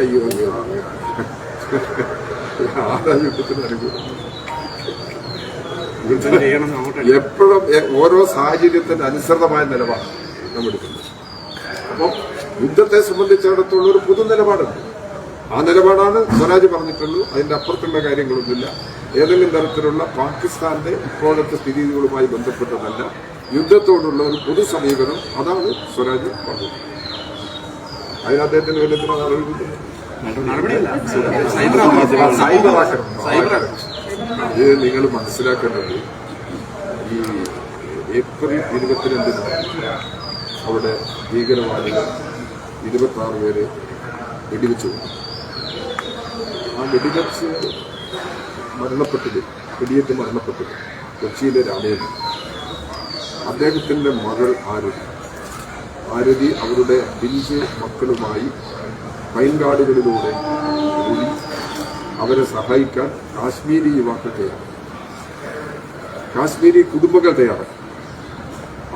അയ്യോ അയ്യോ ആരാ യുദ്ധത്തിന് അനുകൂലം എപ്പോഴും ഓരോ സാഹചര്യത്തിന് അനുസൃതമായ നിലപാട് നമ്മൾ എടുക്കുന്നത് അപ്പോൾ യുദ്ധത്തെ സംബന്ധിച്ചിടത്തോളം ഒരു പൊതു നിലപാടുണ്ട്. ആ നിലപാടാണ് സ്വരാജ് പറഞ്ഞിട്ടുള്ളൂ. അതിന്റെ അപ്പുറത്തുള്ള കാര്യങ്ങളൊന്നുമില്ല. ഏതെങ്കിലും തരത്തിലുള്ള പാകിസ്ഥാന്റെ ഇപ്പോഴത്തെ സ്ഥിതിഗതികളുമായി ബന്ധപ്പെട്ടതല്ല. യുദ്ധത്തോടുള്ള ഒരു പൊതു സമീപനം അതാണ് സ്വരാജ് പറഞ്ഞത്. അതിന് അദ്ദേഹത്തിന് സൈബർ ആക്രമണം. ഇത് നിങ്ങൾ മനസ്സിലാക്കേണ്ടത് ഈ ഏപ്രിൽ ഇരുപത്തിരണ്ടിന് അവിടെ ഭീകരവാദികൾ ഇരുപത്തി ആറ് പേര് വെടിവെച്ചു. ആ വെടിവെച്ച് മരണപ്പെട്ടത് വെടിയേറ്റ് മരണപ്പെട്ടത് കൊച്ചിയിലെ രാമേന്ദ്രൻ അദ്ദേഹത്തിന്റെ മകൾ ആരതി ആരതി അവരുടെ ബിഞ്ച് മക്കളുമായി പൈൻകാടുകളിലൂടെ ഓടി അവരെ സഹായിക്കാൻ കാശ്മീരി യുവാക്കൾ തയ്യാറാണ് കാശ്മീരി കുടുംബങ്ങൾ തയ്യാറാണ്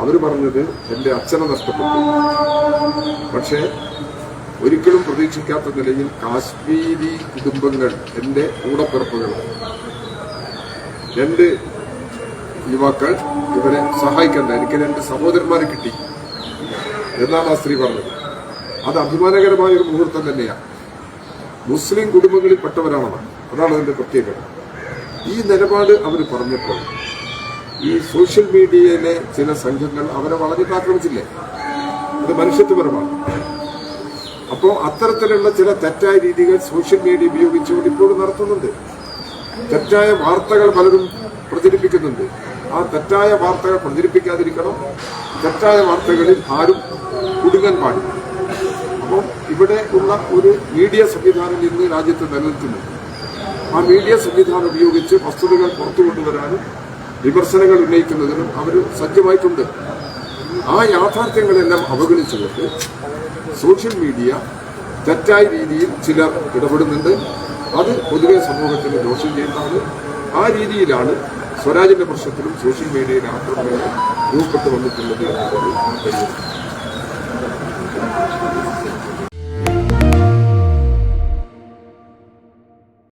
അവർ പറഞ്ഞത് എന്റെ അച്ഛനെ നഷ്ടപ്പെട്ടു. പക്ഷേ ഒരിക്കലും പ്രതീക്ഷിക്കാത്ത നിലയിൽ കാശ്മീരി കുടുംബങ്ങൾ എന്റെ കൂടപ്പിറപ്പുകളാണ്. രണ്ട് യുവാക്കൾ ഇവരെ സഹായിക്കണ്ട. എനിക്ക് രണ്ട് സഹോദരന്മാരെ കിട്ടി. എന്നാണ് ആ സ്ത്രീ പറഞ്ഞത്. അത് അഭിമാനകരമായ ഒരു മുഹൂർത്തം തന്നെയാണ് മുസ്ലിം കുടുംബങ്ങളിൽ പെട്ടവരാണവർ. അതാണ് അതിന്റെ പ്രത്യേകത. ഈ നിലപാട് അവർ പറഞ്ഞപ്പോൾ ഈ സോഷ്യൽ മീഡിയയിലെ ചില സംഘങ്ങൾ അവരെ വളരെ ആക്രമിച്ചില്ലേ? അത് മനുഷ്യത്വപരമാണ്. അപ്പോൾ അത്തരത്തിലുള്ള ചില തെറ്റായ രീതികൾ സോഷ്യൽ മീഡിയ ഉപയോഗിച്ചുകൊണ്ട് ഇപ്പോഴും നടത്തുന്നുണ്ട്. തെറ്റായ വാർത്തകൾ പലരും പ്രചരിപ്പിക്കുന്നുണ്ട്. ആ തെറ്റായ വാർത്തകൾ പ്രചരിപ്പിക്കാതിരിക്കണം. തെറ്റായ വാർത്തകളിൽ ആരും കുടുങ്ങാൻ പാടില്ല. അപ്പം ഇവിടെ ഉള്ള ഒരു മീഡിയ സംവിധാനം ഇന്ന് രാജ്യത്ത് നിലനിൽക്കുന്നുണ്ട് ആ മീഡിയ സംവിധാനം ഉപയോഗിച്ച് വസ്തുതകൾ പുറത്തു കൊണ്ടുവരാനും വിമർശനങ്ങൾ ഉന്നയിക്കുന്നതിനും അവർ സജ്ജമായിട്ടുണ്ട്. ആ യാഥാർത്ഥ്യങ്ങളെല്ലാം അവഗണിച്ചുകൊണ്ട് സോഷ്യൽ മീഡിയ തെറ്റായ രീതിയിൽ ചിലർ ഇടപെടുന്നുണ്ട്. അത് പൊതുവെ സമൂഹത്തിന് ദോഷം ചെയ്യുന്നതാണ്. ആ രീതിയിലാണ് സ്വരാജിന്റെ പ്രശ്നത്തിലും സോഷ്യൽ മീഡിയയിൽ ആക്രമണങ്ങൾ രൂപപ്പെട്ടു വന്നിട്ടുള്ളത് എന്നുള്ളത് കഴിയും